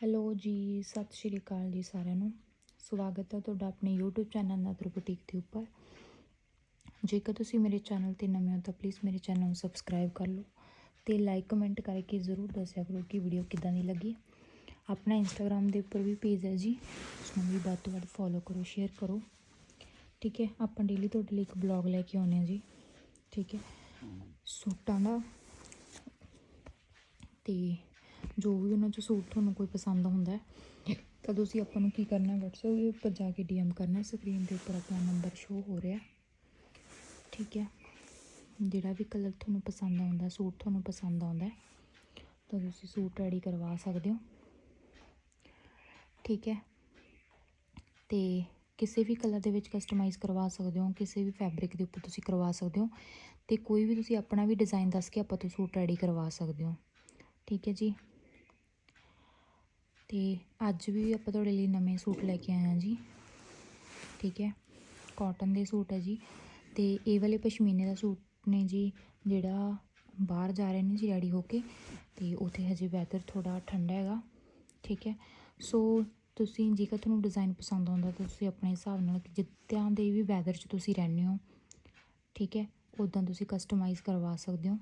Hello ਜੀ, ਸਤਿ ਸ਼੍ਰੀ ਅਕਾਲ ਜੀ ਸਾਰਿਆਂ ਨੂੰ। ਸਵਾਗਤ ਹੈ ਤੁਹਾਡਾ ਆਪਣੇ YouTube ਚੈਨਲ ਨਦਰ ਬੁਟੀਕ ਦੇ ਉੱਪਰ। ਜੇਕਰ ਤੁਸੀਂ ਮੇਰੇ ਚੈਨਲ ਤੇ ਨਵੇਂ ਹੋ ਤਾਂ ਪਲੀਜ਼ ਮੇਰੇ ਚੈਨਲ ਨੂੰ ਸਬਸਕ੍ਰਾਈਬ ਕਰ ਲਓ ਤੇ ਲਾਈਕ ਕਮੈਂਟ ਕਰਕੇ ਜ਼ਰੂਰ ਦੱਸਿਆ ਕਰੋ ਕਿ ਵੀਡੀਓ ਕਿੱਦਾਂ ਦੀ ਲੱਗੀ। ਆਪਣਾ ਇੰਸਟਾਗ੍ਰam ਦੇ ਉੱਪਰ ਵੀ ਪੇਜ ਹੈ ਜੀ, ਉਸ ਨੂੰ ਵੀ ਵੱਧ ਤੋਂ ਵੱਧ ਫੋਲੋ ਕਰੋ ਸ਼ੇਅਰ ਕਰੋ। ਠੀਕ ਹੈ, ਆਪਾਂ ਡੇਲੀ ਤੁਹਾਡੇ ਲਈ ਇੱਕ ਬਲੌਗ ਲੈ ਕੇ ਆਉਂਦੇ ਹਾਂ ਜੀ। ਠੀਕ ਹੈ, ਸੂਟਾਂ ਦਾ ਤੇ ਜੋ ਵੀ ਉਹਨਾਂ 'ਚੋਂ ਸੂਟ ਤੁਹਾਨੂੰ ਕੋਈ ਪਸੰਦ ਹੁੰਦਾ ਹੈ ਤਾਂ ਤੁਸੀਂ ਆਪਾਂ ਨੂੰ ਕੀ ਕਰਨਾ WhatsApp ਦੇ ਉੱਪਰ ਜਾ ਕੇ DM ਕਰਨਾ ਸਕਰੀਨ ਦੇ ਉੱਪਰ ਆਪਣਾ ਨੰਬਰ ਸ਼ੋ ਹੋ ਰਿਹਾ ਠੀਕ ਹੈ? ਜਿਹੜਾ ਵੀ ਕਲਰ ਤੁਹਾਨੂੰ ਪਸੰਦ ਆਉਂਦਾ ਸੂਟ ਤੁਹਾਨੂੰ ਪਸੰਦ ਆਉਂਦਾ ਤਾਂ ਤੁਸੀਂ ਸੂਟ ਰੈਡੀ ਕਰਵਾ ਸਕਦੇ ਹੋ। ਠੀਕ ਹੈ? ਤੇ ਕਿਸੇ ਵੀ ਕਲਰ ਦੇ ਵਿੱਚ ਕਸਟਮਾਈਜ਼ ਕਰਵਾ ਸਕਦੇ ਹੋ, ਕਿਸੇ ਵੀ ਫੈਬਰਿਕ ਦੇ ਉੱਪਰ ਤੁਸੀਂ ਕਰਵਾ ਸਕਦੇ ਹੋ, ਤੇ ਕੋਈ ਵੀ ਤੁਸੀਂ ਆਪਣਾ ਵੀ ਡਿਜ਼ਾਈਨ ਦੱਸ ਕੇ ਆਪਾਂ ਤੋਂ ਸੂਟ ਰੈਡੀ ਕਰਵਾ ਸਕਦੇ ਹੋ। ਠੀਕ ਹੈ ਜੀ? ਤੇ ਅੱਜ ਵੀ ਆਪਾਂ ਤੁਹਾਡੇ ਲਈ ਨਵੇਂ ਸੂਟ ਲੈ ਕੇ ਆਏ ਹਾਂ ਜੀ। ਠੀਕ ਹੈ ਕਾਟਨ ਦੇ ਸੂਟ ਹੈ ਜੀ। ਤੇ ਇਹ ਵਾਲੇ ਪਸ਼ਮੀਨੇ ਦਾ ਸੂਟ ਨੇ ਜੀ, ਜਿਹੜਾ ਬਾਹਰ ਜਾ ਰਹੇ ਨੇ ਜੀ ਰੈਡੀ ਹੋ ਕੇ। ਤੇ ਉਥੇ ਹਜੇ ਵੈਦਰ ਥੋੜਾ ਠੰਡਾ ਹੈਗਾ। ਠੀਕ ਹੈ, ਸੋ ਤੁਸੀਂ ਜੇਕਰ ਤੁਹਾਨੂੰ ਡਿਜ਼ਾਈਨ ਪਸੰਦ ਆਉਂਦਾ ਤਾਂ ਤੁਸੀਂ ਆਪਣੇ ਹਿਸਾਬ ਨਾਲ ਜਿੱਦਾਂ ਦੇ ਵੀ ਵੈਦਰ 'ਚ ਤੁਸੀਂ ਰਹਿੰਦੇ ਹੋ। ਠੀਕ ਹੈ ਉਦਾਂ ਤੁਸੀਂ ਕਸਟਮਾਈਜ਼ ਕਰਵਾ ਸਕਦੇ ਹੋ।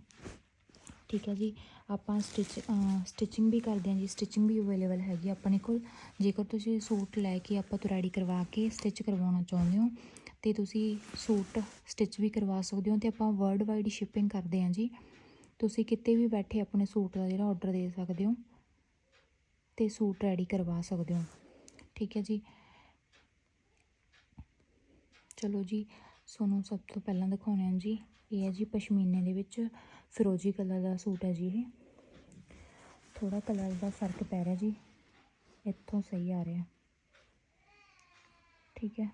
ਠੀਕ ਹੈ ਜੀ। ਆਪਾਂ ਸਟਿਚ ਸਟਿਚਿੰਗ ਵੀ ਕਰਦੇ ਹਾਂ ਜੀ। ਸਟਿਚਿੰਗ ਵੀ ਅਵੇਲੇਬਲ ਹੈਗੀ ਆਪਣੇ ਕੋਲ। ਜੇਕਰ ਤੁਸੀਂ ਸੂਟ ਲੈ ਕੇ ਆਪਾਂ ਤੋਂ ਰੈਡੀ ਕਰਵਾ ਕੇ ਸਟਿਚ ਕਰਵਾਉਣਾ ਚਾਹੁੰਦੇ ਹੋ, ਤੇ ਤੁਸੀਂ ਸੂਟ ਸਟਿਚ ਵੀ ਕਰਵਾ ਸਕਦੇ ਹੋ ਤੇ ਆਪਾਂ ਵਰਲਡ ਵਾਈਡ ਸ਼ਿਪਿੰਗ ਕਰਦੇ ਹਾਂ ਜੀ। ਤੁਸੀਂ ਕਿਤੇ ਵੀ ਬੈਠੇ ਆਪਣੇ ਸੂਟ ਦਾ ਜਿਹੜਾ ਆਰਡਰ ਦੇ ਸਕਦੇ ਹੋ, ਤੇ ਸੂਟ ਰੈਡੀ ਕਰਵਾ ਸਕਦੇ ਹੋ। ਠੀਕ ਹੈ ਜੀ। ਚਲੋ ਜੀ, ਤੁਹਾਨੂੰ ਸਭ ਤੋਂ ਪਹਿਲਾਂ ਦਿਖਾਉਣੇ ਹਾਂ ਜੀ। ਇਹ ਹੈ ਜੀ ਪਸ਼ਮੀਨੇ ਦੇ ਵਿੱਚ ਫਿਰੋਜੀ ਕਲਰ ਦਾ ਸੂਟ ਹੈ ਜੀ ਇਹ। ਥੋੜਾ ਕਲਰ ਦਾ ਫ਼ਰਕ ਪੈ ਰਿਹਾ ਜੀ। ਇੱਥੋਂ ਸਹੀ ਆ ਰਿਹਾ। ਠੀਕ ਹੈ।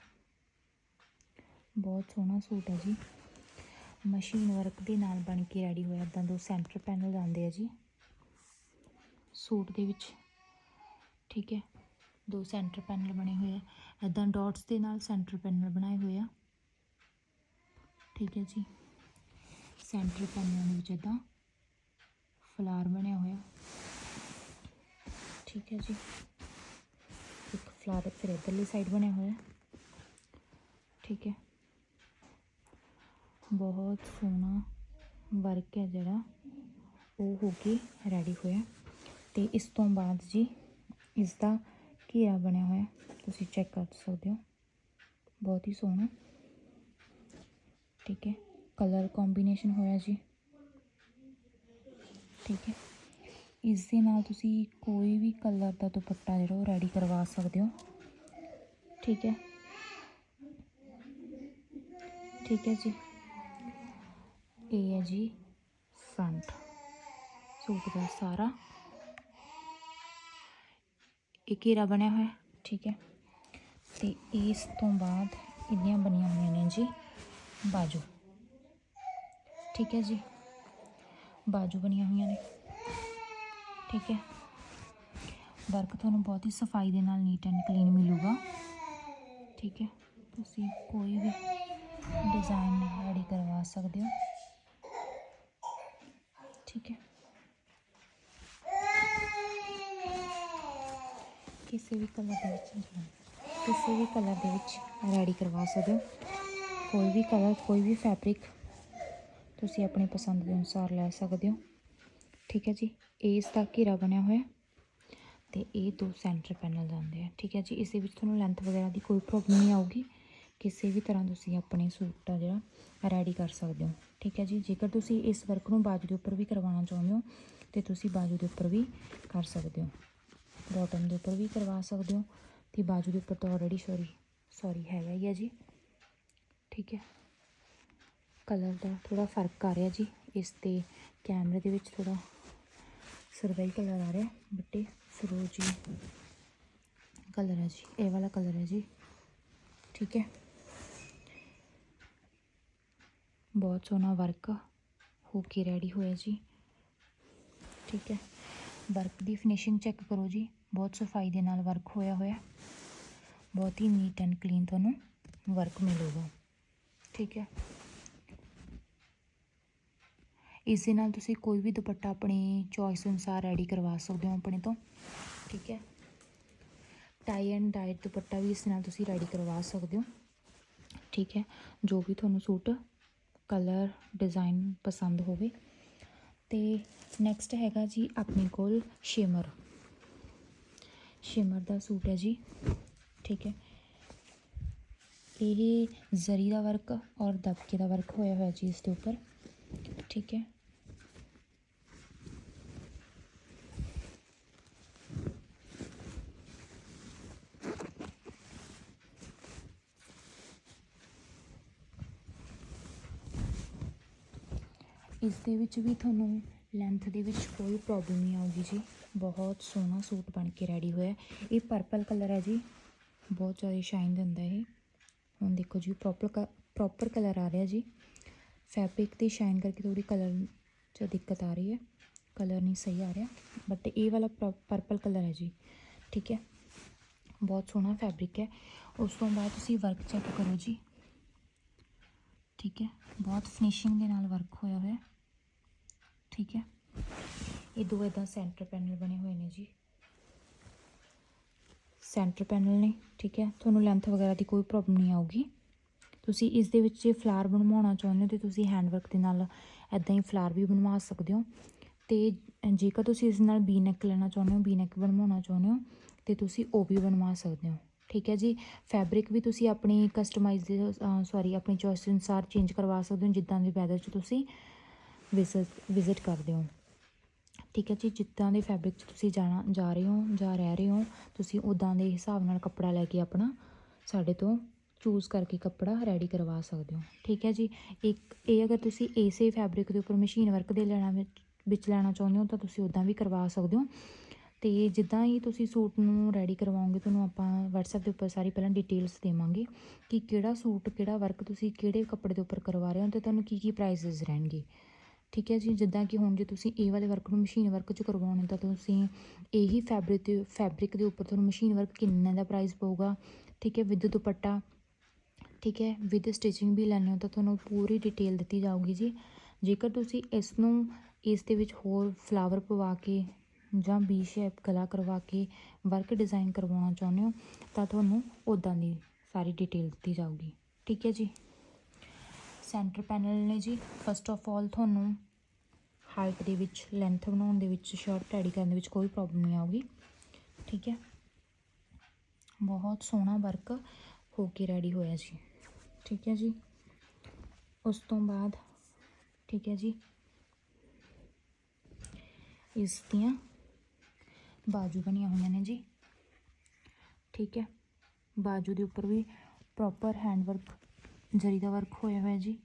ਬਹੁਤ ਸੋਹਣਾ ਸੂਟ ਹੈ ਜੀ। ਮਸ਼ੀਨ ਵਰਕ ਦੇ ਨਾਲ ਬਣ ਕੇ ਰੈਡੀ ਹੋਇਆ ਇਦਾਂ ਦੋ ਸੈਂਟਰ ਪੈਨਲ ਆਉਂਦੇ ਆ ਜੀ। ਸੂਟ ਦੇ ਵਿੱਚ। ਠੀਕ ਹੈ। ਦੋ ਸੈਂਟਰ ਪੈਨਲ ਬਣੇ ਹੋਏ ਆ। ਇਦਾਂ ਡਾਟਸ ਦੇ ਨਾਲ ਸੈਂਟਰ ਪੈਨਲ ਬਣਾਏ ਹੋਏ ਆ। ਠੀਕ ਹੈ ਜੀ। ਸੈਂਟਰ ਪੈਨਲ ਦੇ ਵਿੱਚ ਇਦਾਂ ਫਲਾਰ ਬਣਿਆ ਹੋਇਆ। ਠੀਕ ਹੈ ਜੀ। ਇੱਕ ਫਲਾਰ ਫਿਰ ਇੱਧਰਲੀ ਸਾਈਡ ਬਣਿਆ ਹੋਇਆ। ਠੀਕ ਹੈ। ਬਹੁਤ ਸੋਹਣਾ ਵਰਕ ਹੈ ਜਿਹੜਾ। ਉਹ ਹੋ ਕੇ ਰੈਡੀ ਹੋਇਆ। ਤੇ ਇਸ ਤੋਂ ਬਾਅਦ ਜੀ ਇਸ ਦਾ ਘੇਰਾ ਬਣਿਆ ਹੋਇਆ। ਤੁਸੀਂ ਚੈੱਕ ਕਰ ਸਕਦੇ ਹੋ। ਬਹੁਤ ਹੀ ਸੋਹਣਾ। ਠੀਕ ਹੈ। ਕਲਰ ਕੰਬੀਨੇਸ਼ਨ ਹੋਇਆ ਜੀ। ਠੀਕ ਹੈ। ਇਸ ਦੇ ਨਾਲ ਤੁਸੀਂ ਕੋਈ ਵੀ ਕਲਰ ਦਾ ਦੁਪੱਟਾ ਜਿਹੜਾ ਉਹ ਰੈਡੀ ਕਰਵਾ ਸਕਦੇ ਹੋ। ਠੀਕ ਹੈ। ਠੀਕ ਹੈ ਜੀ। ਇਹ ਹੈ ਜੀ ਫਰੰਟ ਸੂਟ ਦਾ ਸਾਰਾ। ਇਹ ਘੇਰਾ ਬਣਿਆ ਹੋਇਆ। ਠੀਕ ਹੈ। ਤੇ ਇਸ ਤੋਂ ਬਾਅਦ ਇਹਦੀਆਂ ਬਣੀਆਂ ਹੋਈਆਂ ਨੇ ਜੀ ਬਾਜੂ। ਠੀਕ ਹੈ ਜੀ। ਬਾਜੂ ਬਣੀਆਂ ਹੋਈਆਂ ਨੇ। ਠੀਕ ਹੈ। ਵਰਕ ਤੁਹਾਨੂੰ ਬਹੁਤ ਹੀ ਸਫ਼ਾਈ ਦੇ ਨਾਲ ਨੀਟ ਐਂਡ ਕਲੀਨ ਮਿਲੂਗਾ। ਠੀਕ ਹੈ। ਤੁਸੀਂ ਕੋਈ ਵੀ ਡਿਜ਼ਾਈਨ ਰੈਡੀ ਕਰਵਾ ਸਕਦੇ ਹੋ। ਠੀਕ ਹੈ। ਕਿਸੇ ਵੀ ਕਲਰ ਦੇ ਵਿੱਚ ਕਿਸੇ ਵੀ ਕਲਰ ਦੇ ਵਿੱਚ ਰੈਡੀ ਕਰਵਾ ਸਕਦੇ ਹੋ। ਕੋਈ ਵੀ ਕਲਰ ਕੋਈ ਵੀ ਫੈਬਰਿਕ ਤੁਸੀਂ ਆਪਣੀ ਪਸੰਦ ਦੇ ਅਨੁਸਾਰ ਲੈ ਸਕਦੇ ਹੋ। ਠੀਕ ਹੈ ਜੀ ਇਸ ਦਾ ਘੇਰਾ ਬਣਿਆ ਹੋਇਆ ਤੇ ਇਹ ਦੋ ਸੈਂਟਰ ਪੈਨਲ ਜਾਂਦੇ ਆ। ਠੀਕ ਹੈ ਜੀ, ਇਸ ਵਿੱਚ ਤੁਹਾਨੂੰ ਲੈਂਥ ਵਗੈਰਾ ਦੀ ਕੋਈ ਪ੍ਰੋਬਲਮ ਨਹੀਂ ਆਊਗੀ। ਕਿਸੇ ਵੀ ਤਰ੍ਹਾਂ ਤੁਸੀਂ ਆਪਣੇ ਸੂਟ ਦਾ ਜਿਹੜਾ ਰੈਡੀ ਕਰ ਸਕਦੇ ਹੋ। ਠੀਕ ਹੈ ਜੀ, ਜੇਕਰ ਤੁਸੀਂ ਇਸ ਵਰਕ ਨੂੰ ਬਾਜੂ ਦੇ ਉੱਪਰ ਵੀ ਕਰਵਾਉਣਾ ਚਾਹੁੰਦੇ ਹੋ, ਤੇ ਤੁਸੀਂ ਬਾਜੂ ਦੇ ਉੱਪਰ ਵੀ ਕਰ ਸਕਦੇ ਹੋ। ਬਾਟਮ ਦੇ ਉੱਪਰ ਵੀ ਕਰਵਾ ਸਕਦੇ ਹੋ ਤੇ ਬਾਜੂ ਦੇ ਉੱਪਰ ਤਾਂ ਆਲਰੇਡੀ ਸੌਰੀ ਸੌਰੀ ਹੈਗਾ ਹੀ ਹੈ ਜੀ। ਠੀਕ ਹੈ। ਕਲਰ ਦਾ ਥੋੜਾ ਫ਼ਰਕ ਆ ਰਿਹਾ ਜੀ। ਇਸ ਤੇ ਕੈਮਰੇ ਦੇ ਵਿੱਚ ਥੋੜਾ ਸਰਵਾਈ ਕਲਰ ਆ ਰਿਹਾ। ਬਟ ਇਹ ਫਿਰੋਜੀ ਕਲਰ ਹੈ ਜੀ। ਇਹ ਵਾਲਾ ਕਲਰ ਹੈ ਜੀ। ਠੀਕ ਹੈ। ਬਹੁਤ ਸੋਹਣਾ ਵਰਕ ਹੋ ਕੇ ਰੈਡੀ ਹੋਇਆ ਜੀ। ਠੀਕ ਹੈ। ਵਰਕ ਦੀ ਫਿਨਿਸ਼ਿੰਗ ਚੈੱਕ ਕਰੋ ਜੀ। ਬਹੁਤ ਸਫ਼ਾਈ ਦੇ ਨਾਲ ਵਰਕ ਹੋਇਆ ਹੋਇਆ। ਬਹੁਤ ਹੀ ਨੀਟ ਐਂਡ ਕਲੀਨ ਤੁਹਾਨੂੰ ਵਰਕ ਮਿਲੂਗਾ। ਠੀਕ ਹੈ। ਇਸ ਦੇ ਨਾਲ ਤੁਸੀਂ ਕੋਈ ਵੀ ਦੁਪੱਟਾ ਆਪਣੀ ਚੋਇਸ ਅਨੁਸਾਰ ਰੈਡੀ ਕਰਵਾ ਸਕਦੇ ਹੋ ਆਪਣੇ ਤੋਂ, ਠੀਕ ਹੈ? ਟਾਈ ਐਂਡ ਡਾਈਟ ਦੁਪੱਟਾ ਵੀ ਇਸ ਨਾਲ ਤੁਸੀਂ ਰੈਡੀ ਕਰਵਾ ਸਕਦੇ ਹੋ, ਠੀਕ ਹੈ? ਜੋ ਵੀ ਤੁਹਾਨੂੰ ਸੂਟ ਕਲਰ ਡਿਜ਼ਾਈਨ ਪਸੰਦ ਹੋਵੇ। ਤੇ ਨੈਕਸਟ ਹੈਗਾ ਜੀ ਆਪਣੇ ਕੋਲ ਸ਼ਿਮਰ ਸ਼ਿਮਰ ਦਾ ਸੂਟ ਹੈ ਜੀ, ਠੀਕ ਹੈ? ਇਹ ਜ਼ਰੀ ਦਾ ਵਰਕ ਔਰ ਦਬਕੇ ਦਾ ਵਰਕ ਹੋਇਆ ਹੋਇਆ ਜੀ ਇਸ ਦੇ ਉੱਪਰ, ਠੀਕ ਹੈ? ਇਸ ਦੇ ਵਿੱਚ ਵੀ ਤੁਹਾਨੂੰ ਲੈਂਥ ਦੇ ਵਿੱਚ ਕੋਈ ਪ੍ਰੋਬਲਮ ਨਹੀਂ ਆਊਗੀ ਜੀ। ਬਹੁਤ ਸੋਹਣਾ ਸੂਟ ਬਣ ਕੇ ਰੈਡੀ ਹੋਇਆ ਇਹ ਪਰਪਲ ਕਲਰ ਹੈ ਜੀ। ਬਹੁਤ ਜ਼ਿਆਦਾ ਸ਼ਾਈਨ ਦਿੰਦਾ ਇਹ। ਹੁਣ ਦੇਖੋ ਜੀ ਪ੍ਰੋਪਰ ਪ੍ਰੋਪਰ ਕਲਰ ਆ ਰਿਹਾ ਜੀ। ਫੈਬਰਿਕ 'ਤੇ ਸ਼ਾਈਨ ਕਰਕੇ ਥੋੜੀ ਕਲਰ 'ਚ ਦਿੱਕਤ ਆ ਰਹੀ ਹੈ। ਕਲਰ ਨਹੀਂ ਸਹੀ ਆ ਰਿਹਾ। ਬਟ ਇਹ ਵਾਲਾ ਪਰਪਲ ਕਲਰ ਹੈ ਜੀ। ਠੀਕ ਹੈ? ਬਹੁਤ ਸੋਹਣਾ ਫੈਬਰਿਕ ਹੈ। ਉਸ ਤੋਂ ਬਾਅਦ ਤੁਸੀਂ ਵਰਕ ਚੈੱਕ ਕਰੋ ਜੀ। ਠੀਕ ਹੈ? ਬਹੁਤ ਫਿਨਿਸ਼ਿੰਗ ਦੇ ਨਾਲ ਵਰਕ ਹੋਇਆ ਹੋਇਆ ਠੀਕ ਹੈ। ਇਹ ਦੋ ਇਦਾਂ ਸੈਂਟਰ ਪੈਨਲ ਬਣੇ ਹੋਏ ਨੇ ਜੀ। ਸੈਂਟਰ ਪੈਨਲ ਨੇ, ਠੀਕ ਹੈ। ਤੁਹਾਨੂੰ ਲੈਂਥ ਵਗੈਰਾ ਦੀ ਕੋਈ ਪ੍ਰੋਬਲਮ ਨਹੀਂ ਆਊਗੀ। ਤੁਸੀਂ ਇਸ ਦੇ ਵਿੱਚ ਜੇ ਫਲਾਰ ਬਣਵਾਉਣਾ ਚਾਹੁੰਦੇ ਹੋ ਤੇ ਤੁਸੀਂ ਹੈਂਡ ਵਰਕ ਦੇ ਨਾਲ ਐਦਾਂ ਹੀ ਫਲਾਰ ਵੀ ਬਣਵਾ ਸਕਦੇ ਹੋ। ਤੇ ਜੇਕਰ ਤੁਸੀਂ ਇਸ ਨਾਲ ਬੀ ਨੈਕ ਲੈਣਾ ਚਾਹੁੰਦੇ ਹੋ ਬੀ ਨੈਕ ਬਣਵਾਉਣਾ ਚਾਹੁੰਦੇ ਹੋ, ਤੇ ਤੁਸੀਂ ਉਹ ਵੀ ਬਣਵਾ ਸਕਦੇ ਹੋ। ਠੀਕ ਹੈ ਜੀ। ਫੈਬਰਿਕ ਵੀ ਤੁਸੀਂ ਆਪਣੀ ਕਸਟਮਾਈਜ਼ ਦੇ ਸੌਰੀ ਆਪਣੀ ਚੋਇਸ ਅਨੁਸਾਰ ਚੇਂਜ ਕਰਵਾ ਸਕਦੇ ਹੋ, ਜਿੱਦਾਂ ਦੇ ਵੈਦਰ 'ਚ ਤੁਸੀਂ ਵਿਜ਼ਿਟ ਵਿਜ਼ਿਟ ਕਰਦੇ ਹੋ। ਠੀਕ ਹੈ ਜੀ, ਜਿੱਦਾਂ ਦੇ ਫੈਬਰਿਕ 'ਚ ਤੁਸੀਂ ਜਾਣਾ, ਜਾ ਰਹੇ ਹੋ ਜਾਂ ਰਹਿ ਰਹੇ ਹੋ, ਤੁਸੀਂ ਉਦਾਂ ਦੇ ਹਿਸਾਬ ਨਾਲ ਕੱਪੜਾ ਲੈ ਕੇ ਆਪਣਾ ਸਾਡੇ ਤੋਂ ਚੂਜ਼ ਕਰਕੇ ਕੱਪੜਾ ਰੈਡੀ ਕਰਵਾ ਸਕਦੇ ਹੋ। ਠੀਕ ਹੈ ਜੀ, ਇੱਕ, ਇਹ ਅਗਰ ਤੁਸੀਂ ਇਸੇ ਫੈਬਰਿਕ ਦੇ ਉੱਪਰ ਮਸ਼ੀਨ ਵਰਕ ਦੇ ਲੈਣਾ ਵਿੱਚ ਵਿੱਚ ਲੈਣਾ ਚਾਹੁੰਦੇ ਹੋ ਤਾਂ ਤੁਸੀਂ ਉਦਾਂ ਵੀ ਕਰਵਾ ਸਕਦੇ ਹੋ। ਤੇ ਜਿੱਦਾਂ ਹੀ ਤੁਸੀਂ ਸੂਟ ਨੂੰ ਰੈਡੀ ਕਰਵਾਓਗੇ, ਤੁਹਾਨੂੰ ਆਪਾਂ WhatsApp ਦੇ ਉੱਪਰ ਸਾਰੀ ਪਹਿਲਾਂ ਡਿਟੇਲਸ ਦੇਵਾਂਗੇ ਕਿ ਕਿਹੜਾ ਸੂਟ, ਕਿਹੜਾ ਵਰਕ ਤੁਸੀਂ ਕਿਹੜੇ ਕੱਪੜੇ ਦੇ ਉੱਪਰ ਕਰਵਾ ਰਹੇ ਹੋ ਤੇ ਤੁਹਾਨੂੰ ਕੀ ਕੀ ਪ੍ਰਾਈਸਸ ਰਹਿਣਗੇ। ਠੀਕ ਹੈ ਜੀ, ਜਿੱਦਾਂ ਕਿ ਹੁਣ ਜੇ ਤੁਸੀਂ ਇਹ ਵਾਲੇ ਵਰਕ ਨੂੰ ਮਸ਼ੀਨ ਵਰਕ 'ਚ ਕਰਵਾਉਣੇ ਤਾਂ ਤੁਸੀਂ ਇਹੀ ਫੈਬਰਿਕ ਦੇ ਫੈਬਰਿਕ ਦੇ ਉੱਪਰ ਤੁਹਾਨੂੰ ਮਸ਼ੀਨ ਵਰਕ ਕਿੰਨੇ ਦਾ ਪ੍ਰਾਈਸ ਪਊਗਾ? ਠੀਕ ਹੈ, ਵਿਦ ਦੁਪੱਟਾ, ਠੀਕ ਹੈ ਵਿਦ ਸਟਿਚਿੰਗ ਵੀ ਲੈਣੇ ਹੋ ਤਾਂ ਤੁਹਾਨੂੰ ਪੂਰੀ ਡਿਟੇਲ ਦਿੱਤੀ ਜਾਊਗੀ ਜੀ। ਜੇਕਰ ਤੁਸੀਂ ਇਸ ਨੂੰ, ਇਸ ਦੇ ਵਿੱਚ ਹੋਰ ਫਲਾਵਰ ਪਵਾ ਕੇ ਜਾਂ ਬੀ ਸ਼ੇਪ ਗਲਾ ਕਰਵਾ ਕੇ ਵਰਕ ਡਿਜ਼ਾਈਨ ਕਰਵਾਉਣਾ ਚਾਹੁੰਦੇ ਹੋ ਤਾਂ ਤੁਹਾਨੂੰ ਉਦਾਂ ਦੀ ਸਾਰੀ ਡਿਟੇਲ ਦਿੱਤੀ ਜਾਊਗੀ। ਠੀਕ ਹੈ ਜੀ। ਸੈਂਟਰ ਪੈਨਲ ਨੇ ਜੀ ਫਸਟ ਆਫ ਆਲ ਤੁਹਾਨੂੰ ਹਾਈਟ ਦੇ ਵਿੱਚ ਲੈਂਥ ਬਣਾਉਣ ਦੇ ਵਿੱਚ ਸ਼ਰਟ ਰੈਡੀ ਕਰਨ ਦੇ ਵਿੱਚ ਕੋਈ ਪ੍ਰੋਬਲਮ ਨਹੀਂ ਆਊਗੀ। ਠੀਕ ਹੈ? ਬਹੁਤ ਸੋਹਣਾ ਵਰਕ ਹੋ ਕੇ ਰੈਡੀ ਹੋਇਆ ਜੀ। ਠੀਕ ਹੈ ਜੀ? ਉਸ ਤੋਂ ਬਾਅਦ, ਠੀਕ ਹੈ ਜੀ? ਇਸ ਦੀਆਂ ਬਾਜੂ ਬਣੀਆਂ ਹੋਈਆਂ ਨੇ ਜੀ। ਠੀਕ ਹੈ? ਬਾਜੂ ਦੇ ਉੱਪਰ ਵੀ ਪ੍ਰੋਪਰ ਹੈਂਡ ਵਰਕ ਜਰੀ ਦਾ ਵਰਕ ਹੋਇਆ ਹੋਇਆ ਜੀ।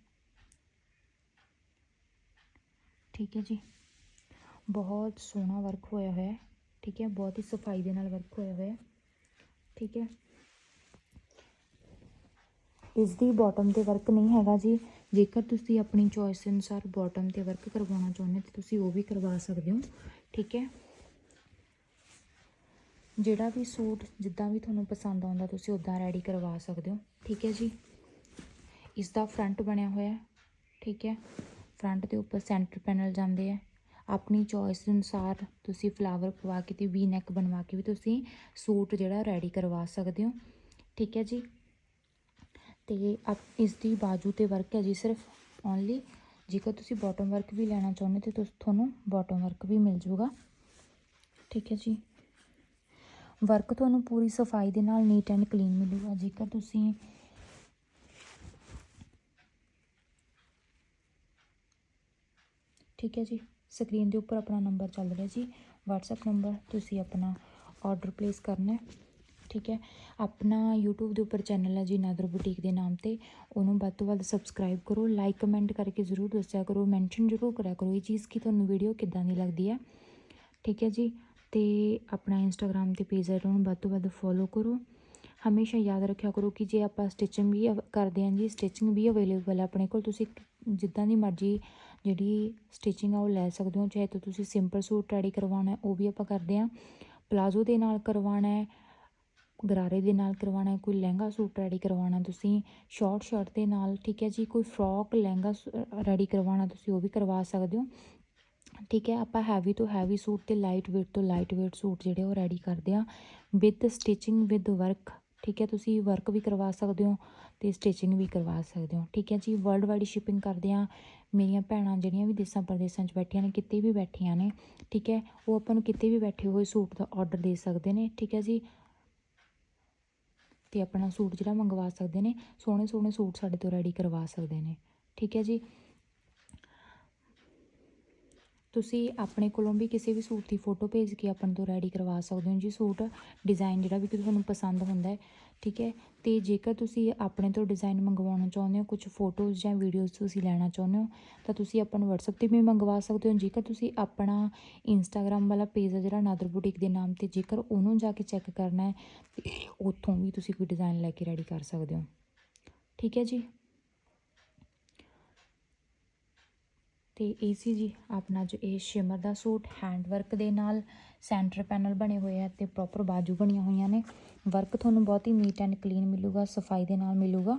ਠੀਕ ਹੈ ਜੀ। ਬਹੁਤ ਸੋਹਣਾ ਵਰਕ ਹੋਇਆ ਹੋਇਆ ਹੈ। ਠੀਕ ਹੈ, ਬਹੁਤ ਹੀ ਸਫ਼ਾਈ ਦੇ ਨਾਲ ਵਰਕ ਹੋਇਆ ਹੋਇਆ ਹੈ। ਠੀਕ ਹੈ। ਇਸ ਦੀ ਬਾਟਮ ਤੇ ਵਰਕ ਨਹੀਂ ਹੈਗਾ ਜੀ। ਜੇਕਰ ਤੁਸੀਂ ਆਪਣੀ ਚੋਇਸ ਅਨੁਸਾਰ ਬਾਟਮ ਤੇ ਵਰਕ ਕਰਵਾਉਣਾ ਚਾਹੁੰਦੇ ਤਾਂ ਤੁਸੀਂ ਉਹ ਵੀ ਕਰਵਾ ਸਕਦੇ ਹੋ। ਠੀਕ ਹੈ। ਜਿਹੜਾ ਵੀ ਸੂਟ ਜਿੱਦਾਂ ਵੀ ਤੁਹਾਨੂੰ ਪਸੰਦ ਆਉਂਦਾ, ਤੁਸੀਂ ਉਦਾਂ ਰੈਡੀ ਕਰਵਾ ਸਕਦੇ ਹੋ। ਠੀਕ ਹੈ ਜੀ। ਇਸ ਦਾ ਫਰੰਟ ਬਣਿਆ ਹੋਇਆ ਠੀਕ ਹੈ। ਫਰੰਟ ਦੇ ਉੱਪਰ ਸੈਂਟਰ ਪੈਨਲ ਜਾਂਦੇ ਆ। ਆਪਣੀ ਚੋਇਸ ਅਨੁਸਾਰ ਤੁਸੀਂ ਫਲਾਵਰ ਪਵਾ ਕੇ ਤੇ ਵੀ ਨੈਕ ਬਣਵਾ ਕੇ ਵੀ ਤੁਸੀਂ ਸੂਟ ਜਿਹੜਾ ਰੈਡੀ ਕਰਵਾ ਸਕਦੇ ਹੋ। ਠੀਕ ਹੈ ਜੀ? ਤੇ ਅਪ ਇਸ ਦੀ ਬਾਜੂ ਤੇ ਵਰਕ ਹੈ ਜੀ ਸਿਰਫ ਓਨਲੀ ਜੇਕਰ ਤੁਸੀਂ ਬਾਟਮ ਵਰਕ ਵੀ ਲੈਣਾ ਚਾਹੁੰਦੇ ਤੇ ਤੁਸ- ਤੁਹਾਨੂੰ ਬਾਟਮ ਵਰਕ ਵੀ ਮਿਲ ਜਾਊਗਾ। ਠੀਕ ਹੈ ਜੀ? ਵਰਕ ਤੁਹਾਨੂੰ ਪੂਰੀ ਸਫ਼ਾਈ ਦੇ ਨਾਲ ਨੀਟ ਐਂਡ ਕਲੀਨ ਮਿਲੂਗਾ। ਜੇਕਰ ਤੁਸੀਂ ਠੀਕ ਹੈ ਜੀ। ਸਕਰੀਨ ਦੇ ਉੱਪਰ ਆਪਣਾ ਨੰਬਰ ਚੱਲ ਰਿਹਾ ਜੀ। WhatsApp ਨੰਬਰ ਤੁਸੀਂ ਆਪਣਾ ਆਰਡਰ ਪਲੇਸ ਕਰਨਾ ਹੈ। ਠੀਕ ਹੈ। ਆਪਣਾ YouTube ਦੇ ਉੱਪਰ ਚੈਨਲ ਹੈ ਜੀ ਨਾਦਰ ਬੁਟੀਕ ਦੇ ਨਾਮ ਤੇ। ਉਹਨੂੰ ਵੱਧ ਤੋਂ ਵੱਧ ਸਬਸਕ੍ਰਾਈਬ ਕਰੋ ਲਾਈਕ ਕਮੈਂਟ ਕਰਕੇ ਜ਼ਰੂਰ ਦੱਸਿਆ ਕਰੋ ਮੈਂਸ਼ਨ ਜ਼ਰੂਰ ਕਰਿਆ ਕਰੋ ਇਹ ਚੀਜ਼ ਕਿ ਤੁਹਾਨੂੰ ਵੀਡੀਓ ਕਿੱਦਾਂ ਦੀ ਲੱਗਦੀ ਹੈ। ਠੀਕ ਹੈ ਜੀ। ਤੇ ਆਪਣਾ ਇੰਸਟਾਗ੍ਰam ਤੇ ਪੇਜ ਹੈ ਉਹਨੂੰ ਵੱਧ ਤੋਂ ਵੱਧ ਫੋਲੋ ਕਰੋ। ਹਮੇਸ਼ਾ ਯਾਦ ਰੱਖਿਆ ਕਰੋ ਕਿ ਜੇ ਆਪਾਂ ਸਟਿਚਿੰਗ ਵੀ ਅਵ- ਕਰਦੇ ਹਾਂ ਜੀ ਸਟਿਚਿੰਗ ਵੀ ਅਵੇਲੇਬਲ ਹੈ ਆਪਣੇ ਕੋਲ, ਤੁਸੀਂ ਜਿੱਦਾਂ ਦੀ ਮਰਜ਼ੀ ਜਿਹੜੀ ਸਟਿਚਿੰਗ ਆ ਉਹ ਲੈ ਸਕਦੇ ਹੋ, ਚਾਹੇ ਤਾਂ ਤੁਸੀਂ ਸਿੰਪਲ ਸੂਟ ਰੈਡੀ ਕਰਵਾਉਣਾ ਉਹ ਵੀ ਆਪਾਂ ਕਰਦੇ ਹਾਂ। ਪਲਾਜ਼ੋ ਦੇ ਨਾਲ ਕਰਵਾਉਣਾ ਹੈ ਗਰਾਰੇ ਦੇ ਨਾਲ ਕਰਵਾਉਣਾ ਹੈ, ਕੋਈ ਲਹਿੰਗਾ ਸੂਟ ਰੈਡੀ ਕਰਵਾਉਣਾ ਤੁਸੀਂ ਸ਼ਾਰਟ ਸ਼ਰਟ ਦੇ ਨਾਲ, ਠੀਕ ਹੈ ਜੀ, ਕੋਈ ਫਰੋਕ ਲਹਿੰਗਾ ਰੈਡੀ ਕਰਵਾਉਣਾ ਤੁਸੀਂ ਉਹ ਵੀ ਕਰਵਾ ਸਕਦੇ ਹੋ। ਠੀਕ ਹੈ, ਆਪਾਂ ਹੈਵੀ ਤੋਂ ਹੈਵੀ ਸੂਟ ਤੇ ਲਾਈਟ weight ਤੋਂ ਲਾਈਟ weight ਸੂਟ ਜਿਹੜੇ ਉਹ ਰੈਡੀ ਕਰਦੇ ਆ ਵਿਦ ਸਟਿਚਿੰਗ ਵਿਦ ਵਰਕ ਠੀਕ ਹੈ, ਤੁਸੀਂ ਵਰਕ ਵੀ ਕਰਵਾ ਸਕਦੇ ਹੋ ਤੇ ਸਟਿਚਿੰਗ ਵੀ ਕਰਵਾ ਸਕਦੇ ਹੋ। ਠੀਕ ਹੈ ਜੀ ਵਰਲਡ ਵਾਈਡ ਸ਼ਿਪਿੰਗ ਕਰਦੇ ਆ ਮੇਰੀਆਂ ਭੈਣਾਂ ਜਿਹੜੀਆਂ ਵੀ ਦੇਸਾਂ ਪ੍ਰਦੇਸਾਂ 'ਚ ਬੈਠੀਆਂ ਨੇ, ਕਿਤੇ ਵੀ ਬੈਠੀਆਂ ਨੇ, ਠੀਕ ਹੈ, ਉਹ ਆਪਾਂ ਨੂੰ ਕਿਤੇ ਵੀ ਬੈਠੇ ਹੋਏ ਸੂਟ ਦਾ ਆਰਡਰ ਦੇ ਸਕਦੇ ਨੇ, ਠੀਕ ਹੈ ਜੀ। ਤੇ ਆਪਣਾ ਸੂਟ ਜਿਹੜਾ ਮੰਗਵਾ ਸਕਦੇ ਨੇ ਸੋਹਣੇ ਸੋਹਣੇ ਸੂਟ ਸਾਡੇ ਤੋਂ ਰੈਡੀ ਕਰਵਾ ਸਕਦੇ ਨੇ, ਠੀਕ ਹੈ ਜੀ। ਤੁਸੀਂ ਆਪਣੇ ਕੋਲੋਂ ਵੀ ਕਿਸੇ ਵੀ ਸੂਟ ਦੀ ਫੋਟੋ ਭੇਜ ਕੇ ਆਪਾਂ ਤੋਂ ਰੈਡੀ ਕਰਵਾ ਸਕਦੇ ਹੋ ਜੀ ਸੂਟ। ਡਿਜ਼ਾਈਨ ਜਿਹੜਾ ਵੀ ਕਿ ਤੁਹਾਨੂੰ ਪਸੰਦ ਹੁੰਦਾ ਹੈ, ਠੀਕ ਹੈ? ਤੇ ਜੇਕਰ ਤੁਸੀਂ ਆਪਣੇ ਤੋਂ ਡਿਜ਼ਾਈਨ ਮੰਗਵਾਉਣਾ ਚਾਹੁੰਦੇ ਹੋ ਕੁਝ ਫੋਟੋਜ਼ ਜਾਂ ਵੀਡੀਓਜ਼ ਤੁਸੀਂ ਲੈਣਾ ਚਾਹੁੰਦੇ ਹੋ, ਤਾਂ ਤੁਸੀਂ ਆਪਾਂ ਨੂੰ WhatsApp ਤੇ ਵੀ ਮੰਗਵਾ ਸਕਦੇ ਹੋ। ਜੇਕਰ ਤੁਸੀਂ ਆਪਣਾ ਇੰਸਟਾਗ੍ਰam ਵਾਲਾ ਪੇਜ ਹੈ ਜਿਹੜਾ ਨਾਦਰ ਬੁਟੀਕ ਦੇ ਨਾਮ ਤੇ, ਜੇਕਰ ਉਹਨੂੰ ਜਾ ਕੇ ਚੈੱਕ ਕਰਨਾ ਹੈ ਉੱਥੋਂ ਵੀ ਤੁਸੀਂ ਕੋਈ ਡਿਜ਼ਾਈਨ ਲੈ ਕੇ ਰੈਡੀ ਕਰ ਸਕਦੇ ਹੋ। ਠੀਕ ਹੈ ਜੀ? ਤੇ ਇਹ ਸੀ ਜੀ ਆਪਣਾ ਜੋ ਇਹ ਸ਼ਿਮਰ ਦਾ ਸੂਟ ਹੈਂਡ ਵਰਕ ਦੇ ਨਾਲ ਸੈਂਟਰ ਪੈਨਲ ਬਣੇ ਹੋਏ ਆ ਤੇ ਪ੍ਰੋਪਰ ਬਾਜੂ ਬਣੀਆਂ ਹੋਈਆਂ ਨੇ। ਵਰਕ ਤੁਹਾਨੂੰ ਬਹੁਤ ਹੀ ਨੀਟ ਐਂਡ ਕਲੀਨ ਮਿਲੂਗਾ, ਸਫ਼ਾਈ ਦੇ ਨਾਲ ਮਿਲੂਗਾ,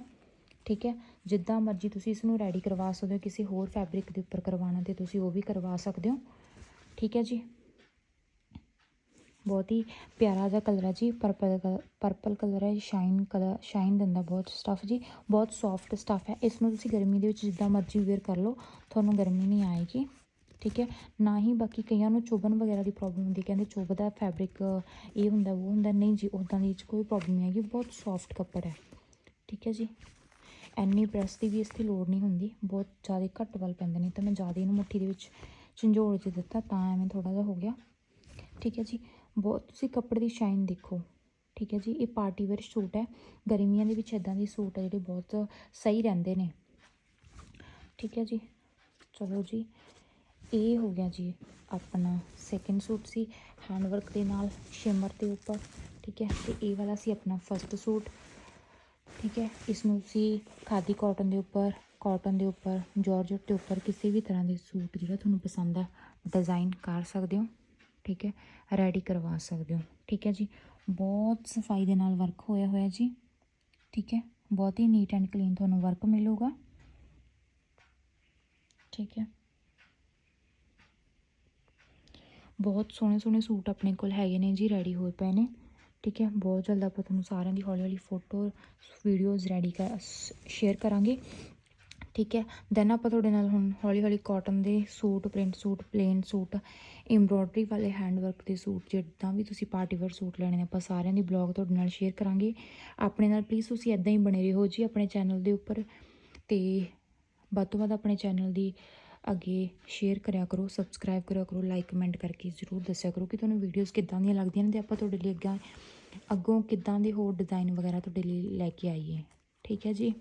ਠੀਕ ਹੈ? ਜਿੱਦਾਂ ਮਰਜ਼ੀ ਤੁਸੀਂ ਇਸ ਨੂੰ ਰੈਡੀ ਕਰਵਾ ਸਕਦੇ ਹੋ, ਕਿਸੇ ਹੋਰ ਫੈਬਰਿਕ ਦੇ ਉੱਪਰ ਕਰਵਾਉਣਾ ਤੇ ਤੁਸੀਂ ਉਹ ਵੀ ਕਰਵਾ ਸਕਦੇ ਹੋ, ਠੀਕ ਹੈ ਜੀ? ਬਹੁਤ ਹੀ ਪਿਆਰਾ ਜਿਹਾ ਕਲਰ ਹੈ ਜੀ ਪਰਪਲ ਪਰਪਲ ਕਲਰ ਹੈ ਸ਼ਾਈਨ ਕਲਰ ਸ਼ਾਈਨ ਦਿੰਦਾ ਬਹੁਤ ਸਟਫ ਜੀ, ਬਹੁਤ ਸੌਫਟ ਸਟਫ ਹੈ। ਇਸ ਨੂੰ ਤੁਸੀਂ ਗਰਮੀ ਦੇ ਵਿੱਚ ਜਿੱਦਾਂ ਮਰਜ਼ੀ ਵੇਅਰ ਕਰ ਲਓ, ਤੁਹਾਨੂੰ ਗਰਮੀ ਨਹੀਂ ਆਏਗੀ, ਠੀਕ ਹੈ? ਨਾ ਹੀ ਬਾਕੀ ਕਈਆਂ ਨੂੰ ਚੁਭਨ ਵਗੈਰਾ ਦੀ ਪ੍ਰੋਬਲਮ ਹੁੰਦੀ, ਕਹਿੰਦੇ ਚੁਭਦਾ ਫੈਬਰਿਕ ਇਹ ਹੁੰਦਾ, ਉਹ ਹੁੰਦਾ, ਨਹੀਂ ਜੀ ਉਦਾਂ ਦੀ ਕੋਈ ਪ੍ਰੋਬਲਮ ਨਹੀਂ ਹੈਗੀ, ਬਹੁਤ ਸੌਫਟ ਕੱਪੜਾ ਹੈ, ਠੀਕ ਹੈ ਜੀ? ਐਨੀ ਪ੍ਰੈਸ ਦੀ ਵੀ ਇਸ ਦੀ ਲੋੜ ਨਹੀਂ ਹੁੰਦੀ, ਬਹੁਤ ਜ਼ਿਆਦਾ ਘੱਟ ਵੱਲ ਪੈਂਦੇ ਨੇ, ਤਾਂ ਮੈਂ ਜ਼ਿਆਦਾ ਇਹਨੂੰ ਮੁੱਠੀ ਦੇ ਵਿੱਚ ਝੰਜੋੜ 'ਚ ਦਿੱਤਾ, ਤਾਂ ਐਵੇਂ ਥੋੜਾ ਜਿਹਾ ਹੋ ਗਿਆ, ਠੀਕ ਹੈ ਜੀ? ਬਹੁਤ ਤੁਸੀਂ ਕੱਪੜੇ ਦੀ ਸ਼ਾਈਨ ਦੇਖੋ। ਠੀਕ ਹੈ ਜੀ, ਇਹ ਪਾਰਟੀ ਵੇਅਰ ਸੂਟ ਹੈ। ਗਰਮੀਆਂ ਦੇ ਵਿੱਚ ਇਦਾਂ ਦੇ ਸੂਟ ਆ ਜਿਹੜੇ ਬਹੁਤ ਸਹੀ ਰਹਿੰਦੇ ਨੇ। ਠੀਕ ਹੈ ਜੀ, ਚਲੋ ਜੀ, ਇਹ ਹੋ ਗਿਆ ਜੀ ਆਪਣਾ ਸੈਕਿੰਡ ਸੂਟ ਸੀ ਹੈਂਡ ਵਰਕ ਦੇ ਨਾਲ ਸ਼ਿਮਰ ਦੇ ਉੱਪਰ। ਠੀਕ ਹੈ, ਤੇ ਇਹ ਵਾਲਾ ਸੀ ਆਪਣਾ ਫਸਟ ਸੂਟ ਠੀਕ ਹੈ ਇਸ ਨੂੰ ਤੁਸੀਂ ਖਾਦੀ ਕਾਟਨ ਦੇ ਉੱਪਰ ਕਾਟਨ ਦੇ ਉੱਪਰ ਜਾਰਜਟ ਦੇ ਉੱਪਰ, ਕਿਸੇ ਵੀ ਤਰ੍ਹਾਂ ਦੇ ਸੂਟ ਜਿਹੜਾ ਤੁਹਾਨੂੰ ਪਸੰਦ ਹੈ ਡਿਜ਼ਾਈਨ ਕਰ ਸਕਦੇ ਹੋ। ਠੀਕ ਹੈ ਰੈਡੀ ਕਰਵਾ ਸਕਦੇ ਹੋ। ਠੀਕ ਹੈ ਜੀ, ਬਹੁਤ ਸਫ਼ਾਈ ਦੇ ਨਾਲ ਵਰਕ ਹੋਇਆ ਹੋਇਆ ਜੀ। ਠੀਕ ਹੈ, ਬਹੁਤ ਹੀ ਨੀਟ ਐਂਡ ਕਲੀਨ ਤੁਹਾਨੂੰ ਵਰਕ ਮਿਲੂਗਾ। ਠੀਕ ਹੈ। ਬਹੁਤ ਸੋਹਣੇ ਸੋਹਣੇ ਸੂਟ ਆਪਣੇ ਕੋਲ ਹੈਗੇ ਨੇ ਜੀ ਰੈਡੀ ਹੋਏ ਪਏ ਨੇ। ਠੀਕ ਹੈ, ਬਹੁਤ ਜਲਦ ਆਪਾਂ ਤੁਹਾਨੂੰ ਸਾਰਿਆਂ ਦੀ ਹੌਲੀ ਹੌਲੀ ਫੋਟੋ ਵੀਡੀਓਜ਼ ਰੈਡੀ ਕਰ ਸ਼ੇਅਰ ਕਰਾਂਗੇ। ਠੀਕ ਹੈ। ਦੈਨ ਆਪਾਂ ਤੁਹਾਡੇ ਨਾਲ ਹੁਣ ਹੌਲੀ ਹੌਲੀ ਕਾਟਨ ਦੇ suit print suit plain suit embroidery ਵਾਲੇ ਹੈਂਡਵਰਕ ਦੇ ਸੂਟ, ਜਿੱਦਾਂ ਵੀ ਤੁਸੀਂ ਪਾਰਟੀ ਵੇਅਰ ਸੂਟ ਲੈਣੇ ਨੇ, ਆਪਾਂ ਸਾਰਿਆਂ ਦੀ ਬਲੌਗ ਤੁਹਾਡੇ ਨਾਲ ਸ਼ੇਅਰ ਕਰਾਂਗੇ। ਆਪਣੇ ਨਾਲ ਪਲੀਜ਼ ਤੁਸੀਂ ਇਦਾਂ ਹੀ ਬਣੇ ਰਹੋ ਜੀ ਆਪਣੇ ਚੈਨਲ ਦੇ ਉੱਪਰ ਤੇ ਵੱਧ ਤੋਂ ਵੱਧ ਆਪਣੇ ਚੈਨਲ ਦੀ ਅੱਗੇ ਸ਼ੇਅਰ ਕਰਿਆ ਕਰੋ ਸਬਸਕ੍ਰਾਈਬ ਕਰਿਆ ਕਰੋ ਲਾਈਕ ਕਮੈਂਟ ਕਰਕੇ ਜ਼ਰੂਰ ਦੱਸਿਆ ਕਰੋ ਕਿ ਤੁਹਾਨੂੰ ਵੀਡੀਓਜ਼ ਕਿੱਦਾਂ ਦੀਆਂ ਲੱਗਦੀਆਂ ਨੇ ਤੇ ਆਪਾਂ ਤੁਹਾਡੇ ਲਈ ਅੱਗੇ, ਅੱਗੋਂ ਕਿੱਦਾਂ ਦੇ ਹੋਰ ਡਿਜ਼ਾਈਨ ਵਗੈਰਾ ਤੁਹਾਡੇ ਲਈ ਲੈ ਕੇ ਆਈਏ। ਠੀਕ ਹੈ ਜੀ।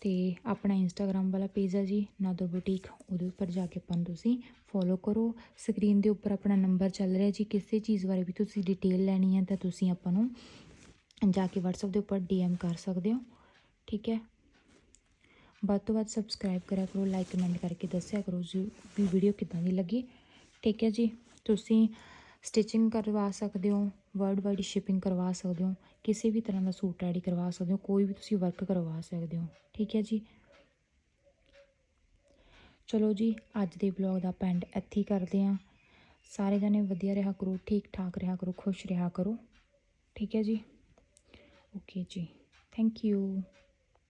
ਤੇ ਆਪਣਾ ਇੰਸਟਾਗ੍ਰam ਵਾਲਾ ਪੇਜ ਹੈ ਜੀ, ਨਾਦੋ ਬੁਟੀਕ ਉਹਦੇ ਉੱਪਰ ਜਾ ਕੇ ਆਪਾਂ ਨੂੰ ਤੁਸੀਂ ਫੋਲੋ ਕਰੋ। ਸਕਰੀਨ ਦੇ ਉੱਪਰ ਆਪਣਾ ਨੰਬਰ ਚੱਲ ਰਿਹਾ ਜੀ, ਕਿਸੇ ਚੀਜ਼ ਬਾਰੇ ਵੀ ਤੁਸੀਂ ਡਿਟੇਲ ਲੈਣੀ ਹੈ ਤਾਂ ਤੁਸੀਂ ਆਪਾਂ ਨੂੰ ਜਾ ਕੇ WhatsApp ਦੇ ਉੱਪਰ DM ਕਰ ਸਕਦੇ ਹੋ, ਠੀਕ ਹੈ? ਵੱਧ ਤੋਂ ਵੱਧ ਸਬਸਕ੍ਰਾਈਬ ਕਰਿਆ ਕਰੋ ਲਾਈਕ ਕਮੈਂਟ ਕਰਕੇ ਦੱਸਿਆ ਕਰੋ ਜੀ ਵੀ ਵੀਡੀਓ ਕਿੱਦਾਂ ਦੀ ਲੱਗੀ, ਠੀਕ ਹੈ ਜੀ? ਤੁਸੀਂ ਸਟਿਚਿੰਗ ਕਰਵਾ ਸਕਦੇ ਹੋ, ਵਰਡ ਵਾਈਡ ਸ਼ਿਪਿੰਗ ਕਰਵਾ ਸਕਦੇ ਹੋ, ਕਿਸੇ ਵੀ ਤਰ੍ਹਾਂ ਦਾ ਸੂਟ ਰੈਡੀ ਕਰਵਾ ਸਕਦੇ ਹੋ, ਕੋਈ ਵੀ ਤੁਸੀਂ ਵਰਕ ਕਰਵਾ ਸਕਦੇ ਹੋ, ਠੀਕ ਹੈ ਜੀ? ਚਲੋ ਜੀ, ਅੱਜ ਦੇ ਵਲੌਗ ਦਾ ਪੈਂਡ ਇੱਥੇ ਹੀ ਕਰਦੇ ਹਾਂ। ਸਾਰੇ ਜਣੇ ਵਧੀਆ ਰਿਹਾ ਕਰੋ, ਠੀਕ ਠਾਕ ਰਿਹਾ ਕਰੋ, ਖੁਸ਼ ਰਿਹਾ ਕਰੋ, ਠੀਕ ਹੈ ਜੀ? ਓਕੇ ਜੀ ਥੈਂਕ ਯੂ